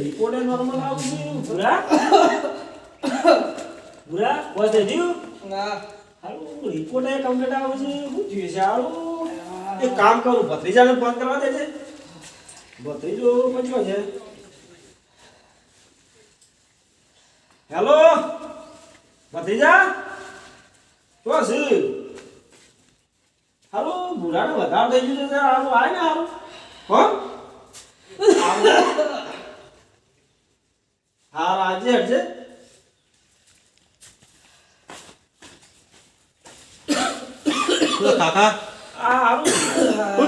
Report એ normal આવું છે ભૂરા ભૂરા બસ દે દીવ ના હારું રિપોર્ટ એ કમ્પ્લીટ આવું છે શું થયું છે હારું એક કામ કરું ભત્રીજાને ફોન કરવા દેજે ભત્રીજો પહોંચ્યો છે હેલો ભત્રીજા તો છે હારું ભૂરાને વધારે થઈ ગયું છે હારું આય ને હારું હો હા આજે હટજે તો કાકા આ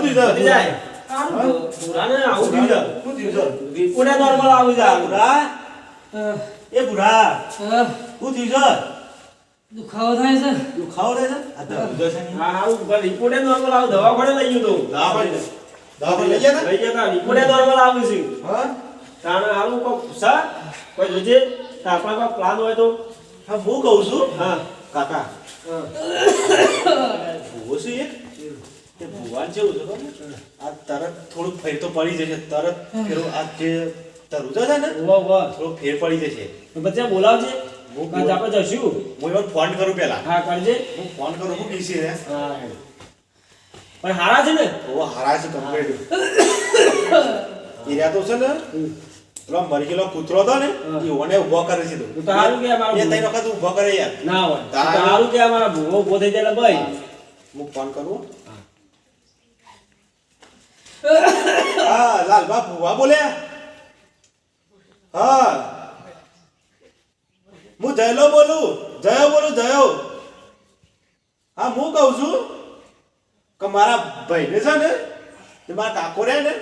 થયું છે? વધી જાય. હારું ભૂરાને આવું છે. થયું છે? રિપોર્ટ એ normal આવી જાય. બુઢા એ શું થયું છે દુખાવો થાય છે દુખાવો થાય છે આ દર્દ છે ને? હા, હારું પણ રિપોર્ટ એ normal આવે. લઈ ગયો તો. દવાખાને દવાખાને લઈ ગયા લઈ ગયા તા. રિપોર્ટ એ normal આવે છે. હા તાણે હારું કોક પૂછા, કોઈ જોજે. આપણા કોઈ પ્લાન હોય તો. હા હું કહું છું હા. કાકા. ભૂવો છે એક તે ભૂવાન જેવું છે ખબર? આ તરત થોડુંક ફેર તો પડી જશે તરત ફેરો આ જે તરુજા છે ને વાહ વાહ થોડો ફેર પડી જશે બધા બોલાવજે. હું આપણે જશું. હું એમાં ફોન કરું પેલા હા, કરજે. હું ફોન કરું હું બીસી રે હા. પણ હારા છે ને ઓ હારા છે કમ્પ્લીટ એરિયા તો છે ને પેલો મરી ગયેલો કૂતરો હતો ને એ ઓને ઊભો કરે છે તો. તો કે મારો એ ત્રણ વખત ઊભો કરે યાર. ના હોય. તો કે અમારા ભૂવો ઊભો થઈ જાય ભાઈ. હું. ફોન કરું? હા. લાલબા ભુવા બોલ્યા? હા. હું જયલો બોલું. જયો બોલું જયો. હા હું કહું છું કે મારા ભાઈને છે ને મારા કાકો રહ્યા ને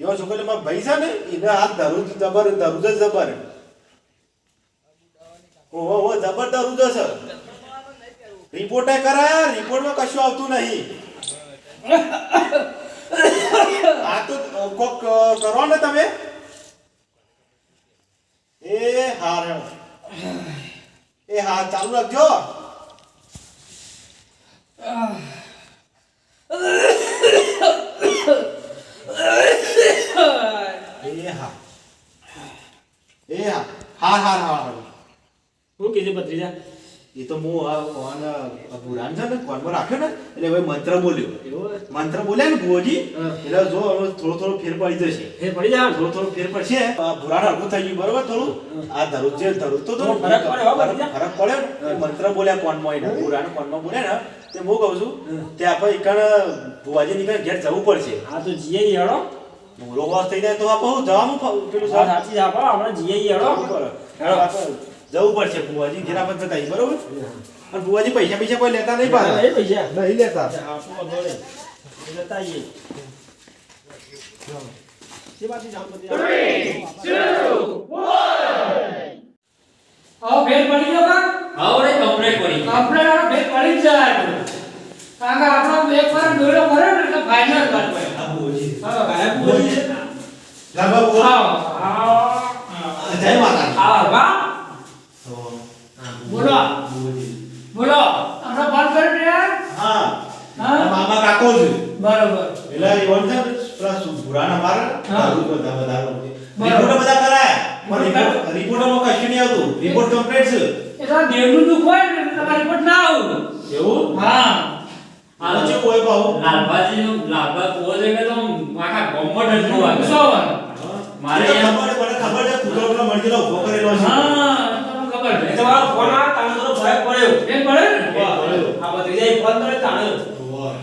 એવા છોકરા મારા ભાઈ છે ને એને આ ધરું જબર, ધરું જ, જબર. ઓહો ઓહો, જબર, ધરું જ છે રિપોર્ટે કરાયા રિપોર્ટમાં કશું આવતું નહીં. આ તો કોક કરો ને તમે. એ હાર એ હા ચાલુ રાખજો એ હા એ હા હા હા શું કીધું ભત્રીજા? એ તો હું આ કોણ પુરાણ છે ને કોનમાં રાખ્યો ને એટલે હવે મંત્ર બોલ્યો. મંત્ર બોલ્યા ને ભુવોજી એટલે જો હવે થોડો થોડો ફેર પડી જશે. ફેર પડી જાય? થોડો થોડો ફેર પડશે. હરખું થઈ ગયું બરોબર થોડું? આ ધરું છે ધરું તો થોડો ફરક પડે ફરક મંત્ર બોલ્યા કોનમાં એને ભુરાણ કોનમાં બોલ્યા ને તે હું કહું છું હા. તે આપણે એકણ ભુવાજી નીકળે ઘેર જવું પડશે. હા તો ઈ હેડો મોરો વાસ થઈ જાય તો આપણે હું જવાનું પેલું વાત સાચી જ આપો હમણાં જીએ હેડો. જવું. આપણે પડશે ભુવાજી ઘેર આપણે જતા બરોબર? અને ભુવાજી પૈસા પૈસા કોઈ લેતા નહીં પાછા? પૈસા. નહીં લેતા. જતા આવીએ. જે બાજુ જામ બધી હવે ભેટ પડી ગયો કા? આવડે કમ્પ્લેટ પડી આપણે આ ભેટ પડી જાય. કારણ કે આપણો એક વાર દોડો કરે ને એટલે ફાઇનલ વાત પડે આ હા ગાયબ બોલી આવો જય માતા આવો વાહ તો બોલો બોલો આપણે ફોન કરી રહ્યા હા મામા કાકો છે બરાબર એટલે એ વન છે પ્લસ પેલા માર. દારૂ બધા બધા. રિપોર્ટ બધા કરાય પણ. રિપોર્ટ રિપોર્ટમાં કશું નહીં આવતું રિપોર્ટ કમ્પ્લીટ છે એ દેવનું દુઃખ હોય ને એટલે તમારી પર ના આવું એવું હા આ ચેવું હોય ભાવ લાલબાજી નું લાલબા કુવો છે કે તો આખા ગોમમાં ડંડો વાગે? સો મારે એ તો એમ- ખબર મને ખબર છે પેલો મળી ગયેલો ઊભો કરેલો છે. હા તમને ખબર એ છે તમારો ફોન આ તાણ થોડો ભય પડ્યો. ભેટ પડે ને? આ ભત્રીજાએ ફોન કર્યો તાણે.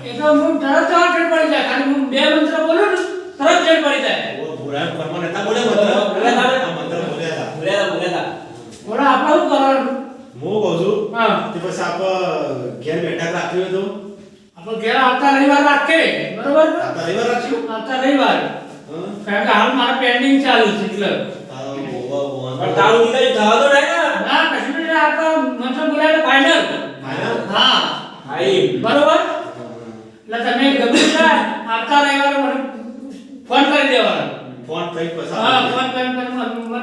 એ તો હું તરત જ ભેટ પડી જાય ખાલી હું બે મંત્ર બોલું ને તરત ભેટ પડી જાય. ઓહો, પુરાણ ઘરમાં નતા બોલ્યા મંત્ર? બોલ્યા તા ને? મંત્ર બોલ્યા તા. ભૂલ્યા તા ભૂલ્યા તા બોલો આપણે શું કરવાનું? હું કહું છું હા. તે પછી આપણે ઘેર બેઠક રાખ્યું તો? ઘેર આવતા રવિવાર રાખીએ બરોબર? રવિવાર રાખ્યું આવતા રવિવાર. કારણ કે હાલ મારા પેન્ડિંગ ચાલુ છે એટલે. પણ તારું થવા તો નહીં ને ના કશું નહીં આપણે મંત્ર બોલાય ફાઇનલ ફાઇનલ? હા. ભાઈ બરોબર? એટલે તમે ગમે ત્યાં આવતા રવિવારે મને ફોન કરી દેવાનો. ફોન થઈ પછી હા ફોન કરી મને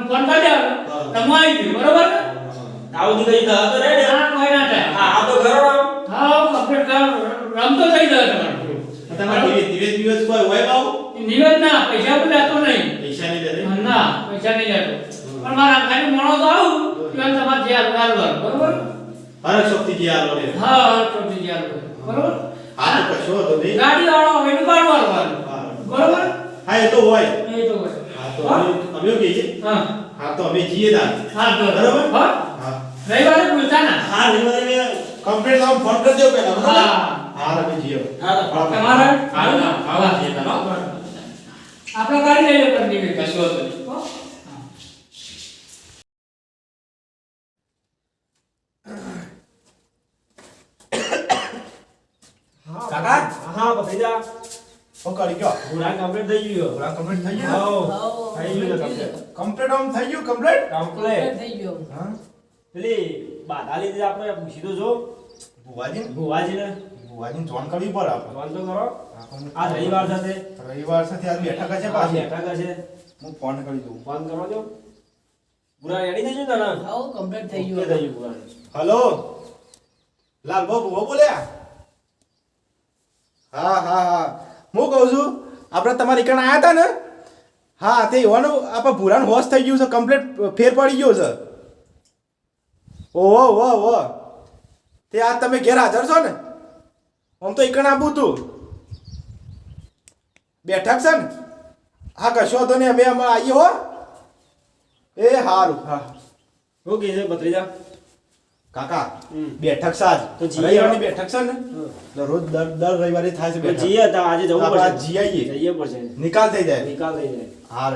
ફોન કરી દેવાનો. તમે આવી ગયું બરોબર? તારું નીકળી થવા તો નહીં ને કોઈ ના થાય. હા આ તો ઘરો હા હર હોય. તો અમે કે હા. હા તો અમે જીએ ના બરોબર? હા? રવિવારે ભૂલતા ના? હા રવિવારે કમ્પ્લેટ લાવ ફોન કરજો પહેલા હા. હા અમે જઈએ હા તો તમારે હા, હા, હા, જઈએ તાર, હો. આપણે ગાડી લઈ લો કરી દઈએ. કશું હતું. હો? કાકા? હા ભત્રીજા શું ગયો પૂરા કમ્પ્લીટ થઈ ગયું પૂરા કમ્પ્લીટ થઈ. ગયું થઈ ગયો ને. કમ્પ્લીટ આમ થઈ ગયું કમ્પ્લીટ Complete. હા પેલી બાધા લીધી આપણે સીધો જો ભુવાજી ભુવાજીને ભુવાજીને જોન કરવી પડે આપણે. જોન તો કરો. આ રવિવાર સાથે. રવિવાર સાથે આજ બેઠક છે પાછી. બેઠક છે હું ફોન કરી દઉં. ફોન કરો જો પૂરા રેડી થઈ ગયું તને હાઉ કમ્પ્લીટ થઈ ગયું. થઈ ગયું પૂરા હેલો? લાલ બાબુ બો બોલ્યા? હા હા હા. હું કહું છું આપણે તમારી કણ આવ્યા હતા ને? હા તે એવાનું આપણે ભૂરાનું હોશ થઈ ગયું છે કમ્પ્લીટ ફેર પડી ગયો છે. ઓહો ઓહો ઓહો. તે આ તમે ઘેર હાજર છો ને? આમ તો એકણ આપું તું બેઠક છે ને? હા કશો તો નહીં અમે અમે આવીએ હો. એ સારું હા. શું કહે છે ભત્રીજા? કાકા. બેઠક સાજ તો જીએ બેઠક છે ને? રોજ દર દર રવિવારે થાય છે બેઠક. જીયા તો આજે જવું પડશે. જી આવીએ જઈએ પડશે. નિકાલ થઈ જાય. નિકાલ થઈ જાય. હાર.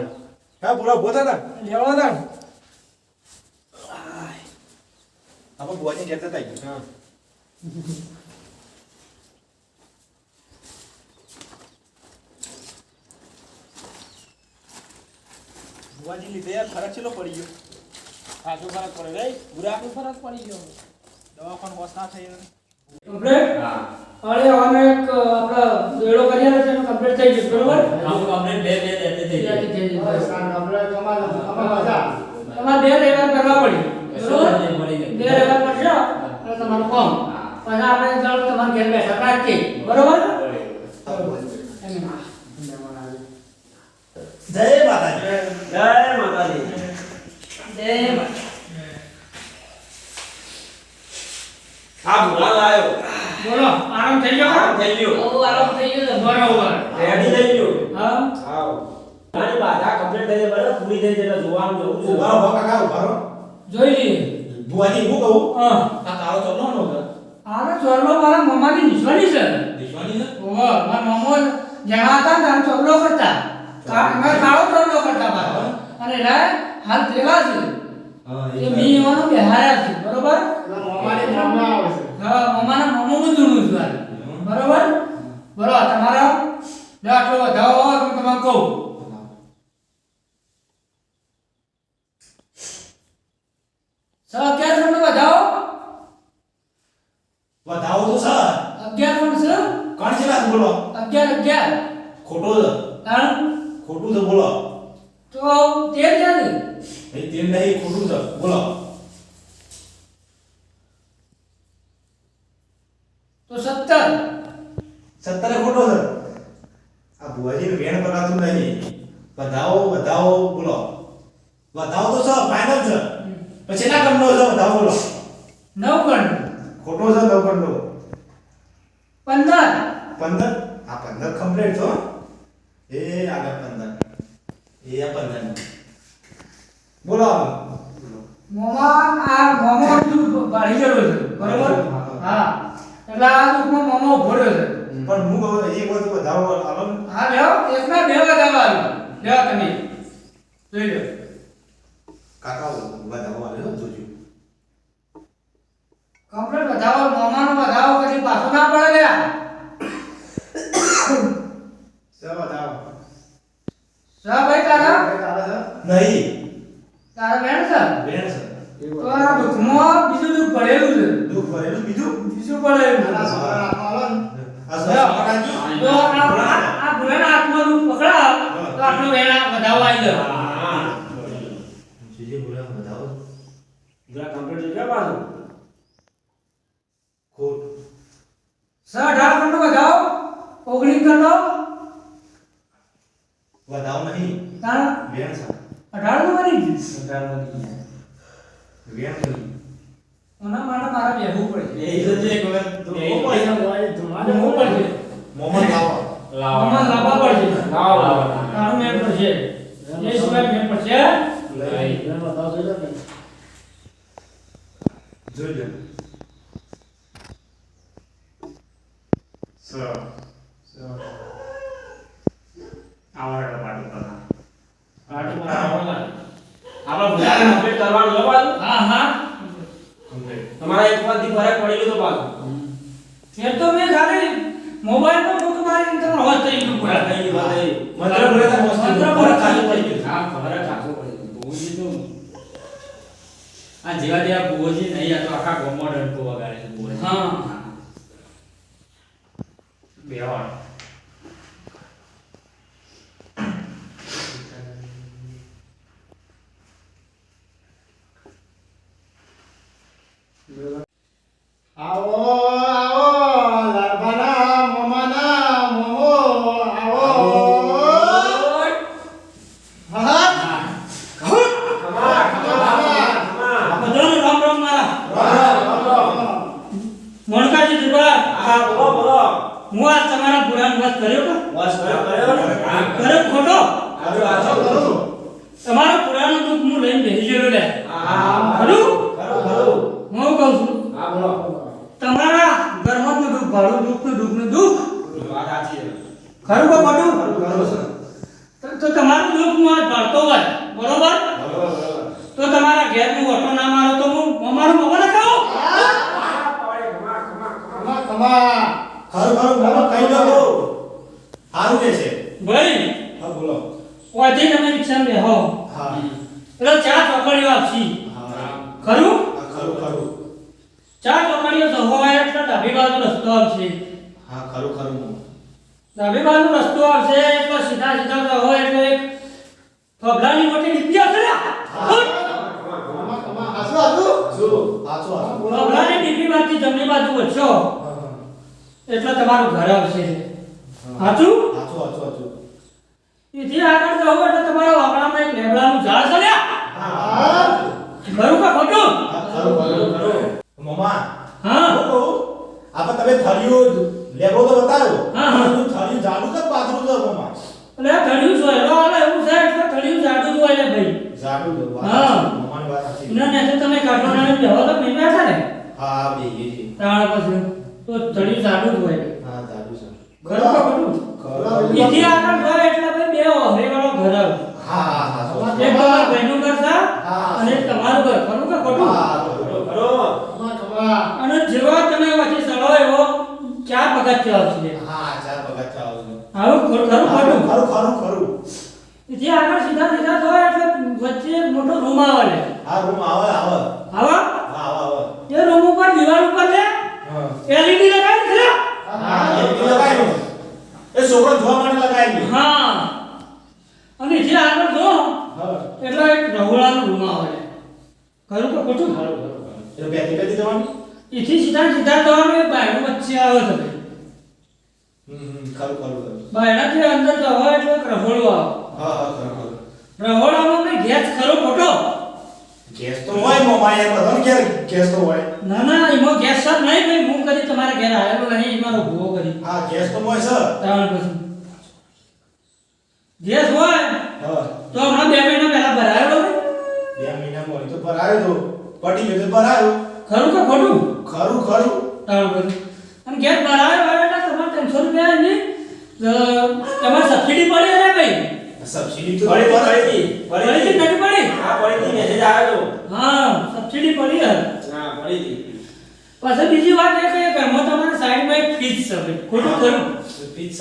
હા પૂરા બોતા તા લેવા તા આપણે બુવાજી ઘેર જતા. હા. બુવાજી લીધે યાર ફરક ચેલો પડી ગયો. ખાસો ફરક પડે. નહીં પૂરા ફરક પડી ગયો. દવાખાનું હોશ ના થઈ. કમ્પ્લીટ? હા. અરે અમે એક આપણે વેળો કરી છે એનું કમ્પ્લીટ થઈ ગયું બરોબર? આમ complete બે બે બે થઈ ગયું. તમારે બે રવિવાર કરવા પડી. બરોબર. બે રવિવાર પડશે તમારું કામ. પછી આપણે તમારે ઘેર બેઠા રાખીએ. બરોબર. જય માતાજી. જય માતાજી. જય મા- આ ભૂલા લાયો. બોલો આરામ થઈ ગયો? આરામ થઈ ગયો. હાઉ આરામ થઈ ગયો છે. રેડી થઈ ગયું. હા? હા. મારી બાધા કમ્પ્લીટ થઈ બરાબર? પૂરી થઈ એટલે જોવાનું જવું છે. ઊભા કાકા ઊભા રહો. જોઈ લઈએ. બુવાજી હું કહું? હા. આ તારો ચોલો નો હતો આનો ચોરલો મારા મમ્માની નિશાની છે. દેશવાની છે? ઓહો મારા મમ્મો જ્યાં હતા ને ચોરલો કરતા. કાળો ચોરલો કરતા પાછો અને રા હાલ ભેગા છે. એ મી એવાનો બેહાર્યા છે બરોબર? હા મમ્માના મમ્મોનું જૂનું છે બરોબર? બોલો તમારા? જો આટલો વધાવો હોય તો તમને કહું. સ અગિયાર ફૂટનો વધાવો વધાવો તો સર અગિયાર ફૂટ છે કોણ છે ના બોલો અગિયાર અગિયાર ખોટો છે કારણ ખોટું છે બોલો તો તેર ક્યાં એ તેલ નહીં ખોટું છે બોલો તો સત્તર સત્તરે ખોટો છે આ ભુવાજી વેણ પકાતું નહીં વધાવો વધાવો બોલો વધાવો તો છે ફાઇનલ છે પછી ના કંડો છે વધાવો બોલો નવ ગણ ખોટો છે નવ કંડો પંદર પંદર આ પંદર કમ્પ્લીટ છો એ આગળ પંદર એ આ પંદર બોલો મોમા આ મોમો દુઃખ બાળી ગયેલો છે બરોબર? હા. એટલે આ દુઃખમાં મોમો ઊભો રહ્યો છે. પણ હું કહું એક વખત વધાવો આલો ને. હા લ્યો એકના બે વધારવા આવ્યું લ્યો તમે જોઈ લો કાકા વધાવો આવ્યો જોજો કમ્પ્લીટ વધાવો મોમાનો વધાવો કદી પાછો ના પડે લ્યા ચાલો વધાવો સા ભાઈ તારા નહીં તારા બેન છે વેણ છે તો આ દુઃખમાં બીજું દુઃખ પડેલું છે દુઃખ ભરેલું બીજું બીજું પડેલું છે આ સર તો આ આ- આ હાથમાં દુઃખ પકડાવ તો આટલો વેણા વધાવો આવી જાય હા જીજે બોલા વધાવો પૂરા કમ્પ્લીટ થઈ ગયા પાછું ખોટ સ અઢાર વધાવો ઓગણીસ ખંડો વધાવો નહીં તારા વેણ છે અઢારનું બની ગયું વેણ નહીં મારા બેહવું પડશે એ છે હા હા. તમારા એક વાતથી ફરક પડી ગયો તો પાછું. એ તો મેં ખાલી મોબાઈલ પર મુખ મારી તમારો અવાજ થઈ ગયો પૂરા. થઈ ગયો ભાઈ. મંત્ર બોલે તો મસ્ત મંત્ર ફરક ખાલી પડી ગયો. હા, ફરક ખાસો પડી ગયો. બહુજી તો આ જેવા જેવા બહુજી નહીં આ તો આખા ગામમાં ડંકો વગાડે છે બહુજી. હા. બેહવાડ. આવો આવો લાભાના મોમાના મોમો આવો હા ખમા, ખમા, ખમા. બધાને રામ રામ મારા મોણકાજી દરબાર હા, બોલો, બોલો. હું આ તમારા પુરાણ વાત કર્યો કે બસ કર્યો, કર્યો ને? હા. કર્યો કે ખોટો આજો, આજો. તમારા પુરાણ દુઃખ હું લઈને બેસી ગયેલો લે હા, હા, હા. ખરું? ખરું, ખરું. હું કહું છું હા, બોલો. તમારા ઘરમાં દુઃખ ભાડું દુઃખ તો દુઃખનું દુઃખ વાત સાચી છે. ખરું કે ખોટું ખરું, ખરું છે. તો- તો તમારું દુઃખ હું આજ ભરતો હોય બરોબર બરોબર, બરોબર. તો તમારા ઘેરનું ઓટો ના મારો તો હું અમારું મોમાં ના ખાઉં ખમા, ખમા, ખમા. ખમા ખમા ખરું ખરું મોમો કહી દો સારું કે છે ભાઈ હા બોલો ઓથી તમે રિક્ષા બેહો હા એટલે ચા ચોકડીઓ આપશી હા ખરું હા, ખરું ખરું ચા ચોકડીઓ તો હોય એટલે ડાબી બાજુ રસ્તો આવશે હા ખરું ખરું મોમો ડાબી બાજુ રસ્તો આવશે એટલે સીધા સીધા તો હોય એટલે એક ફબલાની મોટી ડીપી આવશે ને ખમા ખમા હાસુ હાસુ શું હાસુ હાસુ ડીપી માંથી જમણી બાજુ વચ્ચો એટલે તમારું ઘર આવશે. હાચું? એથી આગળ જવું એટલે તમારા વાપરામાં એક લેબડાનું ઝાડ છે ને? હા ખરું કે ખોટું? ખરું ખરું ખરું મમ્મા હા. કહું આપણે તમે થળિયું લેબડો તો બતાવ્યો. હા, હા. થળિયું છે કે પાતળું છે મમ્મા. એટલે છે વાત હા. મમ્માની વાત સાચી ના ના તો તમે કાઢવાના બેહો તો નહીં બેઠા ને. હા બે એ છે તાળ પછી તો ચડી જાડું જ હોય. હા છે. ખરું કે ખોટું? ખરું ઇતિહાસ આગળ એટલે ભાઈ બે હરેવાળો ઘર આવે હા હા હા સાચું. એક તમારા ભાઈનું ઘર છે હા. અને એક તમારું ઘર ખરું કે ખોટું હા ખરું, ખરું. ખમા ખમા અને જેવા તમે વચ્ચે સળો એવો ચાર પગથિયા આવશે હા ચાર પગથિયા આવે છે. આવું ખરું ખરું ખોટું ખરું ખરું ખરું જે આગળ સીધા સીધા જાય એટલે વચ્ચે એક મોટો રૂમ આવે લે હા રૂમ આવે આવે આવા હા આવે આવે એ રૂમ ઉપર દિવાલ ઉપર લે હા એલઈડી લગાવી છે લે. હા એ રીતે લગાવ્યું. એ છોકરો જોવા માટે લગાવ્યું. હા અને જે આગળ જો હા એટલે એક રહોડાનો રૂમ આવે લે ખરું કે ખોટું એટલે બેઠી બેઠી જવાનું. એથી સીધા સીધા જવાનું એ બાયણું વચ્ચે આવે છે હમ ખરું ખરું ખરું. બાયણાથી અંદર જવા એટલે રહોળો આવે. હા હા ખરું ખરું. રહોડામાં ભાઈ ગેસ ખરો ખોટો? ગેસ તો હોય મોમાં યાર બધાને ઘેર ગેસ તો હોય. ના ના એમાં ગેસ સર નહીં ભાઈ. હું કરી તમારા ઘેર આવેલો નહીં એમાં ભૂવો કરી. હા ગેસ તો હોય સર ત્રણ પછી. ગેસ હોય? હા. તો હમણાં બે મહિના પહેલા ભરાયેલો ને બે તો ભરાયો તો પટી ગયો તો ભરાયો ખરું કે ખોટું? ખરું ખરું. તારું પછી અને ગેસ ભરાયો હોય એટલે તમારે ત્રણસો રૂપિયા નહીં તમારે સબસિડી પડી ને ભાઈ. સબસિડી તો પડી પડી હતી. પડી પડી હતી. નથી પડી? હા, પડી હતી. મેસેજ આવ્યો હા સબસિડી પડી હે હા, પડી હતી. પછી બીજી વાત એ કે ઘરમાં તમારે સાઈડમાં એક ફ્રીજ છે ભાઈ. ખોટું ખરું. ફ્રીજ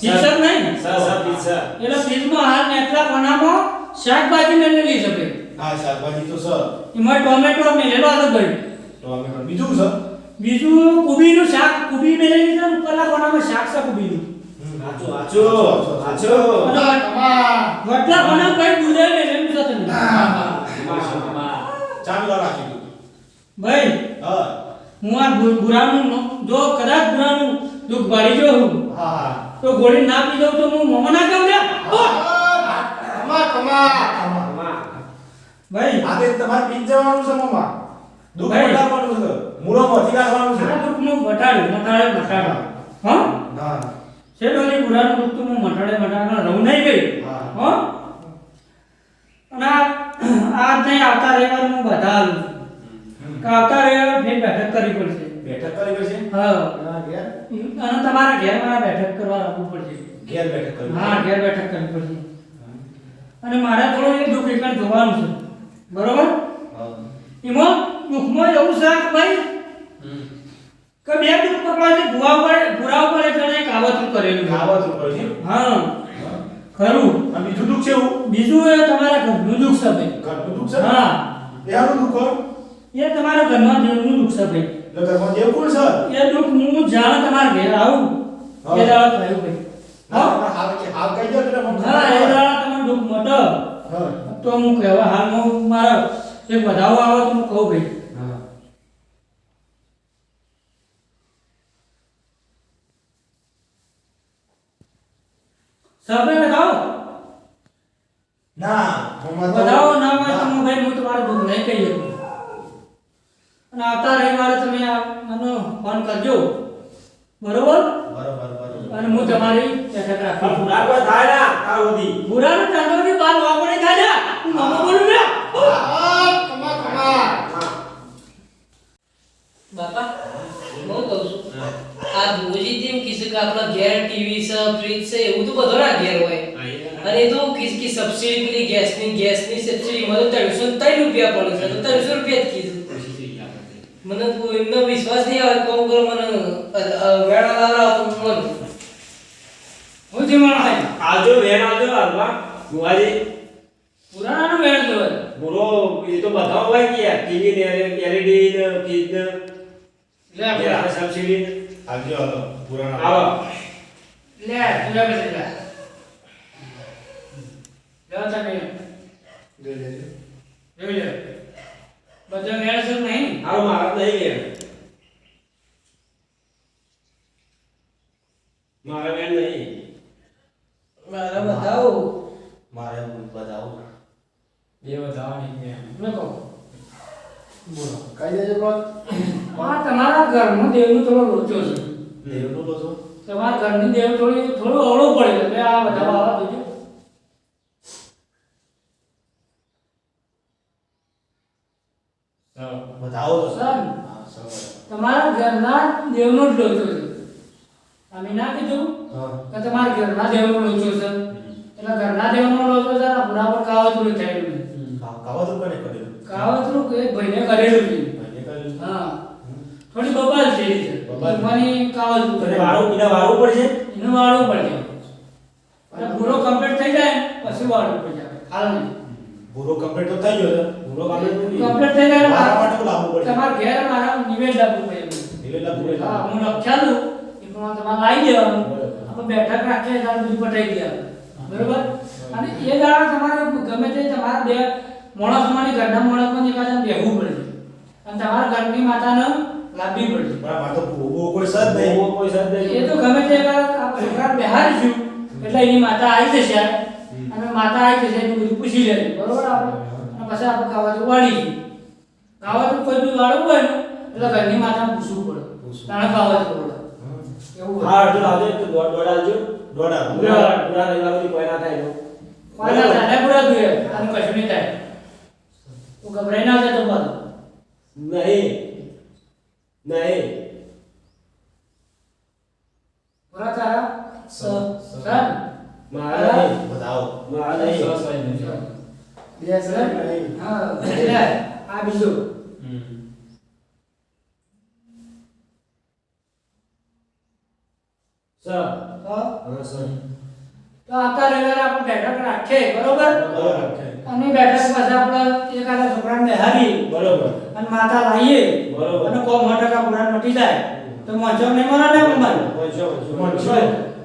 ફીસ નહીં? Sir, sir, pizza. એટલે ફ્રીજમાં હાલ નેટલા કોનામાં શાકભાજી મેળવેલી છે ભાઈ. હા શાકભાજી તો સર. એમાં ટોમેટો મેળેલો હતો ભાઈ. ટોમેટો બીજું સર? બીજું કુબીનું શાક કુબી મેલેલી છે ને ઉપરના કોનામાં શાક છે કુબીનું. આચો આચો આચો વટલા કોના ભાઈ દૂધે મેળેલું છે તમે. ચાંદલો રાખી દીધું ભાઈ હા. હું આ ગુરાનું જો કદાચ ગુરાનું દુઃખ ભાડી જો હું હા તો ગોળી ના પી જાઉં તો હું મોમાં ના કહું લે કમા કમા આમાં. ભાઈ તે તમારે બીજ જવાનું છે મોમાં. દુખ ભાઈ. છે. છે મોથી કાઢવાનું છે. આ દુઃખ હું મટાડ્યું મટાડે મટાડો હા? ના શેઠોની પુરાનું દુઃખ તો હું મટાડે મટાડે રહું નહીં ગઈ હા. અને આ આજ નહીં આવતા રહેવાનું હું બધા આવું છું. કે આવતા રહેવાનું ફેર બેઠક કરવી પડશે. બેઠક કરી પડશે? હા. ઘેર? અને તમારા ઘેર મારા બેઠક કરવા આવવું પડશે. ઘેર બેઠક કરવી હા ઘેર બેઠક કરવી પડશે. અને મારે થોડું એ દુઃખ એકણ જોવાનું છે. બરોબર? એમાં દુઃખમાં એવું શાક ભાઈ કે બે દુઃખ પકડાય છે ભુવા ઉપર ભૂરા ઉપર એક જણે કાવતરું કરેલું. ખાવા છે? હા. ખરું. અને બીજું દુઃખ છે બીજું એ તમારા ઘરનું દુઃખ છે ભાઈ. ઘરનું દુઃખ છે? હા. એનું દુઃખ? એ તમારા ઘરમાં દેવનું દુઃખ છે ભાઈ. એટલે ઘરમાં દેવ કોણ છે? એ દુઃખ હું જાણે તમારા ઘેર આવું. એ દાડો થયું ભાઈ. હા હા. કે હા કહી દો એટલે હા એ દાડો તમારું દુઃખ મોટો. હા. તો હું કહેવા હાલમાં હું મારા એક વધાવો આવે તો હું કહું ભાઈ. સાહેબ બતાવો ના મમ્મા બતાવો ના હોય તો હું ભાઈ હું તમારું દુઃખ નહીં કહી શકું. અને આવતા રવિવારે તમે આ મને ફોન કરજો. બરોબર? બરોબર બરોબર. અને હું તમારી બેઠક રાખું પૂરા થાય ના તાર સુધી બુરાનો ચાંદોની બાલ વાપરે થાય હું મામા બોલું ને બાપા હું કહું છું આ ભુવોજી તેમ કીધું કે આપણા ઘેર ટીવી છે ફ્રીજ છે એવું તો બધો ના ઘેર હોય અને એ તો કિસ કે સબસિડી પેલી ગેસની ગેસની સબસિડી મને ત્રણસો ને ત્રણ રૂપિયા પડે છે તો ત્રણસો રૂપિયા જ કીધું મને તો નહીં આવે કોમ કરો મને વેણા લાવરા તો મન હું જે માણસ હોય આવજો વેણ આવજો હાલમાં ભુવાજી પુરાણાનો વેળ જોવે. ભૂરો એ તો બધા હોય કે યાર? ટીવી ને એલઈડી ને ફ્રીજ ને? લે આ સબસિડી આજો હાલો. પુરાણા. આવો. લે તુજા બેસે લે. લે તમે લે લે લે લે. બધા મેળ સર નહીં? હારો મારા નહીં વેણ મારા નહીં. મારા બતાવો મારે બતાવો બે વધાવાની છે મેં કહો? બોલો. કઈ દેજો કોણ? આ તમારા ઘરનો દેવનું થોડો લોચો છે. દેવનો લો તમારા ઘરની દેવ થોડી થોડું અવળું પડે એટલે આ બધા આવા દેજો બતાવો સર. તમારા ઘરના દેવનો જ લોચો છે. અમે ના કીધું હા. કે તમારા ઘરના દેવનો લોચો છે. એટલે ઘરના દેવનો લોચો છે ને પુરા પર કાવતરું થયેલું છે. કા- કાવા તો કોને કર્યું? કાવતરું કે ભાઈને કરેલું છે. ભાઈને હા. થોડી બબાલ છે. બબાલ. મને કાવતરું કરેલું વાળું પીને વાળું પડશે? એનું વાળું પડશે. અને પૂરો કમ્પ્લીટ થઈ જાય પછી વાળું પડી જાય હાલ નહીં. પૂરો કમ્પ્લીટ તો થઈ ગયો પૂરો કમ્પ્લીટ થઈ જાય મારા માટે લાવવું પડશે. તમારા ઘેર મારા નિવેદ આપવું પડે. નિવેદ એટલે પૂરે હા હું લખ્યાલું એ પ્રમાણે તમારે લાવી દેવાનું. આપણે બેઠક રાખીએ ત્યારે બધું પટાઈ દેવાનું બરોબર? અને એ દાડા તમારે ગમે તે તમારા બે માણસોમાંની ઘરના માણસમાં એકાદ બેહવું પડે અને તમારા ઘરની માતાને લાવવી પડે પણ આમાં તો બહુ કોઈ સદ નહીં. બહુ કોઈ સાથ એ તો ગમે તે એકાદ આ છોકરા બેહારીશું એટલે એની માતા આવી જશે. અને માતા આવી જશે એનું બધું પૂછી લેજે બરોબર આપણે? અને પછી આપણે ખાવા વાળી ખાવા તો કોઈ બી વાળવું હોય ને એટલે ઘરની માતાને પૂછવું પડે. પૂછવું. તાણે ખાવા પડે. હા અડધું લાવજો તો દોડ દોડ આવજો દોડા પૂરા પૂરા રહેવા બધી કોઈ ના થાય તો. કોઈના સાને પૂરા જોઈએ. આનું કશું નહીં થાય. તું ગભરાઈ ના જાય તમારું નહીં. નહીં. પૂરા તારા સ- સર? મારા નહીં. બતાવો મારા નહીં. બે સર? નહીં. હા એટલે આ બીજું. સર તો હા તો આવતા રવિવારે આપણે બેઠક રાખીએ બરોબર? બરાબર અને બેઠક પછી આપણે એકાદા છોકરાને બેહારી બરોબર. અને માતા લાવીએ. બરોબર. અને કોમ સો ટકા પુરાણ મટી જાય. તો મજો નહીં મરા ને મમ્મી મજો મજો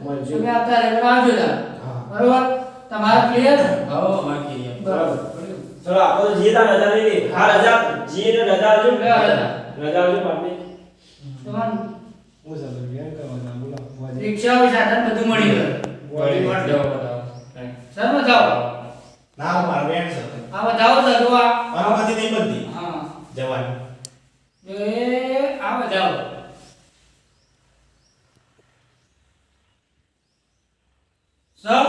મજો તમે આવતા રવિવારે આવજો હા. બરોબર? તમારા ક્લિયર આવો બાકી બરાબર. ચલો આપણે તો જીએ તાર રજા લઈ લે. હા રજા જીએ ને રજા. આવજો રજા. આવજો પાછી તમારું? હું સર બેન કરવાના. રિક્ષા સાધન બધું મળી ગયું. સર બતાવો. ના મારો બેન સર આ બતાવો સર તો આ. આમાંથી નહીં બનતી. હા. જવાન એ આ બતાવો. સર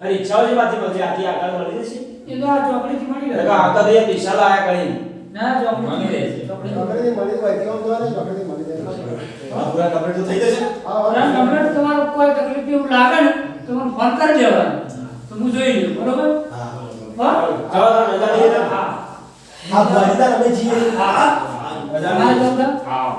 અરે ઈચ્છાઓ જે માંથી મળશે આથી આગળ મળી જશે. એ તો આ ચોકડીથી મળી રહે આવતા તો એ પૈસા લાયા કરી ના ચોકડી ચોકડી મળી હોય કેવું જોવા ચોકડીથી મળી આ પૂરા કમ્પ્લીટ તો થઈ જશે? હા ના હા તમારો કોઈ તકલીફ એવું લાગે ને તો મને ફોન કરી દેવાનો. તો હું જોઈ લઉં બરોબર? હા હા? ચાલો તમે મજા લઈએ ને. હા. આ ભજતા અમે છીએ હા. મજા લઈએ. દાદા હા.